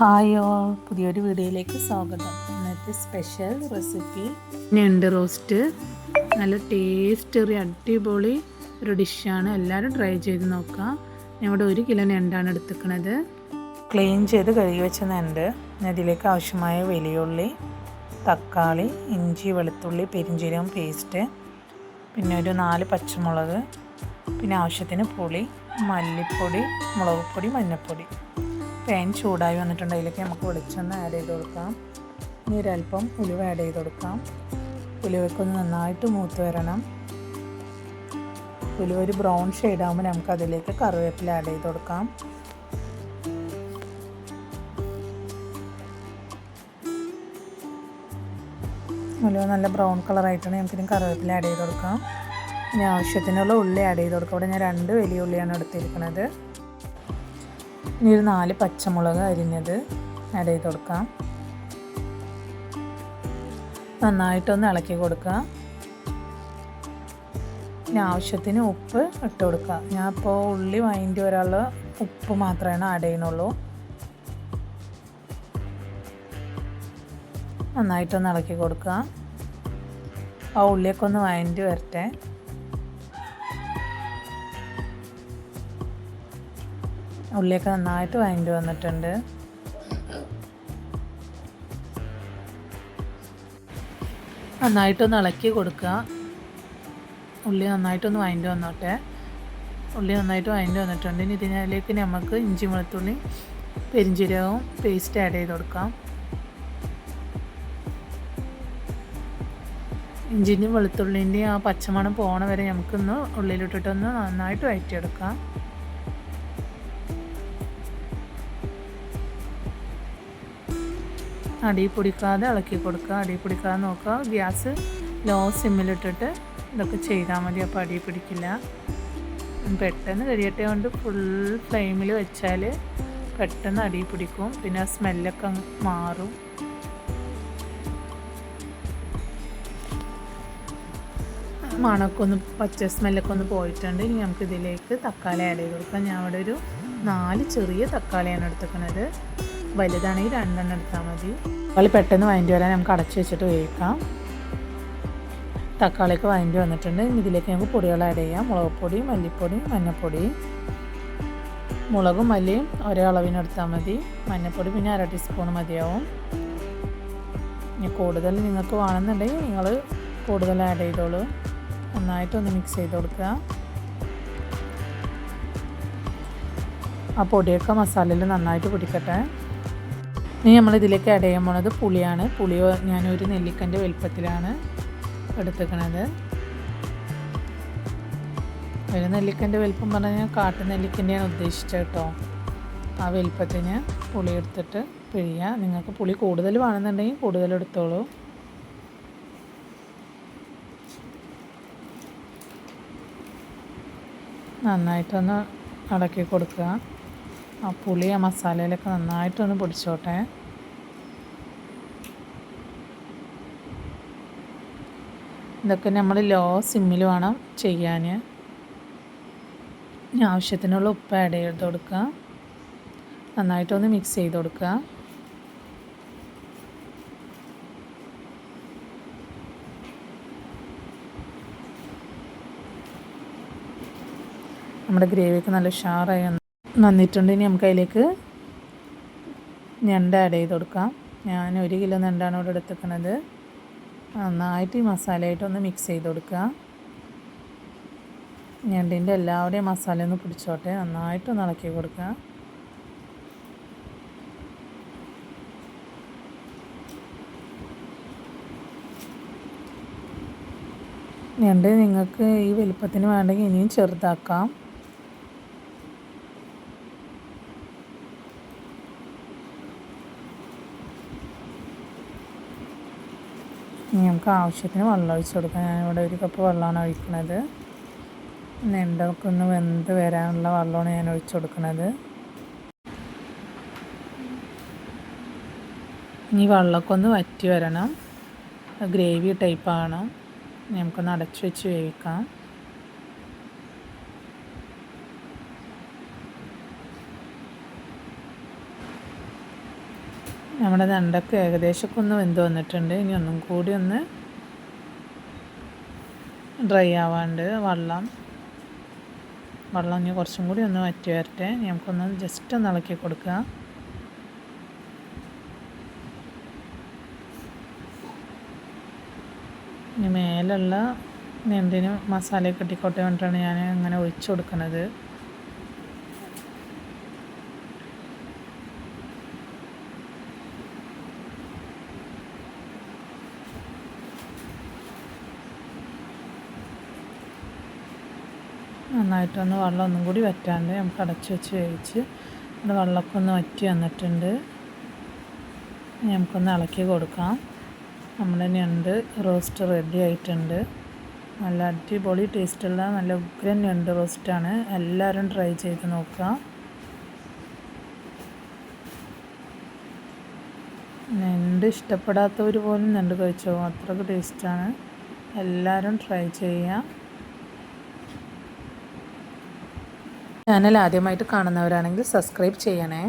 Hi all പുതിയൊരു വീഡിയോയിലേക്ക് സ്വാഗതം. ഇന്നത്തെ സ്പെഷ്യൽ റെസിപ്പി ഞണ്ട് റോസ്റ്റ് നല്ല ടേസ്റ്ററി അടിപൊളി ഒരു ഡിഷാണ് എല്ലാവരും ട്രൈ ചെയ്ത് നോക്കാം. ഞാൻ ഇവിടെ ഒരു കിലോ ഞണ്ടാണ് എടുത്തുക്കണത്. ക്ലീൻ ചെയ്ത് കഴുകി വെച്ച ഞണ്ട്. അതിലേക്ക് ആവശ്യമായ വലിയുള്ളി തക്കാളി ഇഞ്ചി വെളുത്തുള്ളി പെരിഞ്ചീരകം പേസ്റ്റ് പിന്നെ ഒരു നാല് പച്ചമുളക്. പിന്നെ ആവശ്യത്തിന് പുളി മല്ലിപ്പൊടി മുളക് പൊടി മഞ്ഞൾപ്പൊടി പാൻ ചൂടായി വന്നിട്ടുണ്ട്. അതിലേക്ക് നമുക്ക് വെളിച്ചെണ്ണ ആഡ് ചെയ്ത് കൊടുക്കാം. ഇനി ഒരല്പം ഉലുവ ആഡ് ചെയ്ത് കൊടുക്കാം. ഉലുവയ്ക്ക് ഒന്ന് നന്നായിട്ട് മൂത്ത് വരണം. ഉലുവ ഒരു ബ്രൗൺ ഷെയ്ഡ് ആകുമ്പോൾ നമുക്ക് അതിലേക്ക് കറിവേപ്പില ആഡ് ചെയ്ത് കൊടുക്കാം. ഉലുവ നല്ല ബ്രൗൺ കളറായിട്ടാണ് നമുക്കിനി കറിവേപ്പില ആഡ് ചെയ്ത് കൊടുക്കാം. ഇനി ആവശ്യത്തിനുള്ള ഉള്ളി ആഡ് ചെയ്ത് കൊടുക്കാം. ഇവിടെ ഞാൻ രണ്ട് വലിയ ഉള്ളിയാണ് എടുത്തിരിക്കുന്നത്. ഇനി ഒരു നാല് പച്ചമുളക് അരിഞ്ഞത് ആഡ് ചെയ്ത് കൊടുക്കാം. നന്നായിട്ടൊന്ന് ഇളക്കി കൊടുക്കുക. ഇനി ആവശ്യത്തിന് ഉപ്പ് ഇട്ട് കൊടുക്കുക. ഞാൻ ഇപ്പോൾ ഉള്ളി വൈൻഡ് വരാനുള്ള ഉപ്പ് മാത്രമാണ് ആഡ് ചെയ്യുന്നുള്ളൂ. നന്നായിട്ടൊന്ന് ഇളക്കി കൊടുക്കുക. ആ ഉള്ളിയൊക്കെ ഒന്ന് വഴണ്ടി വരട്ടെ. ഉള്ളിയൊക്കെ നന്നായിട്ട് വഴണ്ടി വന്നിട്ടുണ്ട്. നന്നായിട്ടൊന്ന് ഇളക്കി കൊടുക്കുക. ഉള്ളി നന്നായിട്ടൊന്ന് വഴണ്ടി വന്നോട്ടെ. ഉള്ളി നന്നായിട്ട് വഴണ്ടി വന്നിട്ടുണ്ട്. ഇനി ഇതിലേക്ക് നമുക്ക് ഇഞ്ചി വെളുത്തുള്ളി പെരിഞ്ചീരകവും പേസ്റ്റ് ആഡ് ചെയ്ത് കൊടുക്കാം. ഇഞ്ചിന്റെയും വെളുത്തുള്ളിന്റെയും ആ പച്ചമണം പോണ വരെ നമുക്കൊന്ന് ഉള്ളിയിലിട്ടിട്ടൊന്ന് നന്നായിട്ട് വഴറ്റിയെടുക്കാം. അടി പൊടിക്കാതെ ഇളക്കി കൊടുക്കുക. അടി പിടിക്കാതെ നോക്കുക. ഗ്യാസ് ലോ സിമ്മിലിട്ടിട്ട് ഇതൊക്കെ ചെയ്താൽ മതി. അപ്പോൾ അടി പിടിക്കില്ല. പെട്ടെന്ന് കരിയട്ടെ കൊണ്ട് ഫുൾ ഫ്ലെയിമിൽ വെച്ചാൽ പെട്ടെന്ന് അടി പിടിക്കും. പിന്നെ ആ സ്മെല്ലൊക്കെ മാറും. മണമൊക്കെ ഒന്ന് പച്ച സ്മെല്ലൊക്കെ ഒന്ന് പോയിട്ടുണ്ട്. ഇനി നമുക്ക് ഇതിലേക്ക് തക്കാളി ആഡ് ചെയ്ത് കൊടുക്കാം. ഞാൻ അവിടെ ഒരു നാല് ചെറിയ തക്കാളിയാണ് എടുത്തേക്കുന്നത് വലുതാണെങ്കിൽ രണ്ടെണ്ണം എടുത്താൽ മതി. തക്കാളി പെട്ടെന്ന് വഴണ്ടി വരാൻ നമുക്ക് അടച്ചു വെച്ചിട്ട് വേവിക്കാം. തക്കാളിയൊക്കെ വഴണ്ടി വന്നിട്ടുണ്ട്. ഇതിലേക്ക് നമുക്ക് പൊടികൾ ആഡ് ചെയ്യാം. മുളക് പൊടി മല്ലിപ്പൊടി മഞ്ഞൾപ്പൊടി മുളകും മല്ലിയും ഒരേ അളവിനെടുത്താൽ മതി. മഞ്ഞൾപ്പൊടി പിന്നെ അര ടീസ്പൂൺ മതിയാവും. ഇനി കൂടുതൽ നിങ്ങൾക്ക് വേണമെന്നുണ്ടെങ്കിൽ നിങ്ങൾ കൂടുതൽ ആഡ് ചെയ്തോളൂ. നന്നായിട്ടൊന്ന് മിക്സ് ചെയ്ത് കൊടുക്കുക. ആ പൊടിയൊക്കെ മസാലയിൽ നന്നായിട്ട് പിടിക്കട്ടെ. ഇനി നമ്മളിതിലേക്ക് ആഡ് ചെയ്യാൻ പോണത് പുളിയാണ്. പുളി ഞാനൊരു നെല്ലിക്കന്റെ വലുപ്പത്തിലാണ് എടുത്തേക്കണത്. ഒരു നെല്ലിക്കന്റെ വലുപ്പം പറഞ്ഞാൽ കാട്ടു നെല്ലിക്കന്റെയാണ് ഉദ്ദേശിച്ചത് കേട്ടോ. ആ വലുപ്പത്തിന് പുളി എടുത്തിട്ട് പിഴിയുക നിങ്ങൾക്ക് പുളി കൂടുതൽ വേണമെന്നുണ്ടെങ്കിൽ കൂടുതൽ എടുത്തോളൂ. നന്നായിട്ടൊന്ന് അടക്കി കൊടുക്കുക. ആ പുളി ആ മസാലയിലൊക്കെ നന്നായിട്ടൊന്ന് പൊടിച്ചോട്ടെ. ഇതൊക്കെ നമ്മൾ ലോ സിമ്മിൽ വേണം ചെയ്യാൻ ഇനി ആവശ്യത്തിനുള്ള ഉപ്പ് ആഡ് ചെയ്ത് കൊടുക്കുക. നന്നായിട്ടൊന്ന് മിക്സ് ചെയ്ത് കൊടുക്കുക. നമ്മുടെ ഗ്രേവിക്ക് നല്ല ഉഷാറായി വന്നിട്ടുണ്ട് ഇനി നമുക്ക് അതിലേക്ക് ഞണ്ട് ആഡ് ചെയ്ത് കൊടുക്കാം. ഞാൻ ഒരു കിലോ ഞണ്ടാണ് ഇവിടെ എടുത്തിരിക്കുന്നത്. നന്നായിട്ട് ഈ മസാലയായിട്ടൊന്ന് മിക്സ് ചെയ്ത് കൊടുക്കുക. ഞണ്ടിന്റെ എല്ലാവരുടെയും മസാല ഒന്ന് പിടിച്ചോട്ടെ. നന്നായിട്ടൊന്ന് ഇളക്കി കൊടുക്കുക. ഞണ്ട് നിങ്ങൾക്ക് ഈ വലുപ്പത്തിന് വേണ്ടെങ്കിൽ ഇനിയും ചെറുതാക്കാം. ഇനി നമുക്ക് ആവശ്യത്തിന് വെള്ളം ഒഴിച്ച് കൊടുക്കാം. ഞാനിവിടെ ഒരു കപ്പ് വെള്ളമാണ് ഒഴിക്കുന്നത്. നെണ്ടൊക്കെ ഒന്ന് വെന്ത് വരാനുള്ള വെള്ളമാണ് ഞാൻ ഒഴിച്ചു കൊടുക്കുന്നത്. ഇനി വെള്ളമൊക്കെ ഒന്ന് വറ്റി വരണം. ഗ്രേവി ടൈപ്പാണ്. നമുക്കൊന്ന് അടച്ചു വെച്ച് വേവിക്കാം. നമ്മുടെ നണ്ടൊക്കെ ഏകദേശം ഒന്ന് വെന്ത് വന്നിട്ടുണ്ട്. ഇനി ഒന്നും കൂടി ഒന്ന് ഡ്രൈ ആവാണ്ട് വെള്ളം വെള്ളം ഇനി കുറച്ചും കൂടി ഒന്ന് വറ്റി വരട്ടെ. നമുക്കൊന്ന് ജസ്റ്റ് ഒന്ന് ഇളക്കി കൊടുക്കുക. ഇനി മേലുള്ള എന്തിനും മസാലയൊക്കെ ഇട്ടിക്കോട്ടെ വേണ്ടിയിട്ടാണ് ഞാൻ അങ്ങനെ ഒഴിച്ചു കൊടുക്കുന്നത്. നന്നായിട്ടൊന്ന് വെള്ളം ഒന്നും കൂടി വറ്റാണ്ട് നമുക്ക് അടച്ച് വെച്ച് വേവിച്ച് അത് വെള്ളമൊക്കെ ഒന്ന് വറ്റി വന്നിട്ടുണ്ട്. നമുക്കൊന്ന് ഇളക്കി കൊടുക്കാം. നമ്മുടെ ഞണ്ട് റോസ്റ്റ് റെഡി ആയിട്ടുണ്ട്. നല്ല അടിപൊളി ടേസ്റ്റുള്ള നല്ല ഉഗ്രൻ ഞണ്ട് റോസ്റ്റാണ്. എല്ലാവരും ട്രൈ ചെയ്ത് നോക്കുക. ഞണ്ട് ഇഷ്ടപ്പെടാത്തവർ പോലും ഞണ്ട് കഴിച്ചോ അത്രയ്ക്ക് ടേസ്റ്റാണ്. എല്ലാവരും ട്രൈ ചെയ്യുക. ചാനൽ ആദ്യമായിട്ട് കാണുന്നവരാണെങ്കിൽ സബ്സ്ക്രൈബ് ചെയ്യണേ.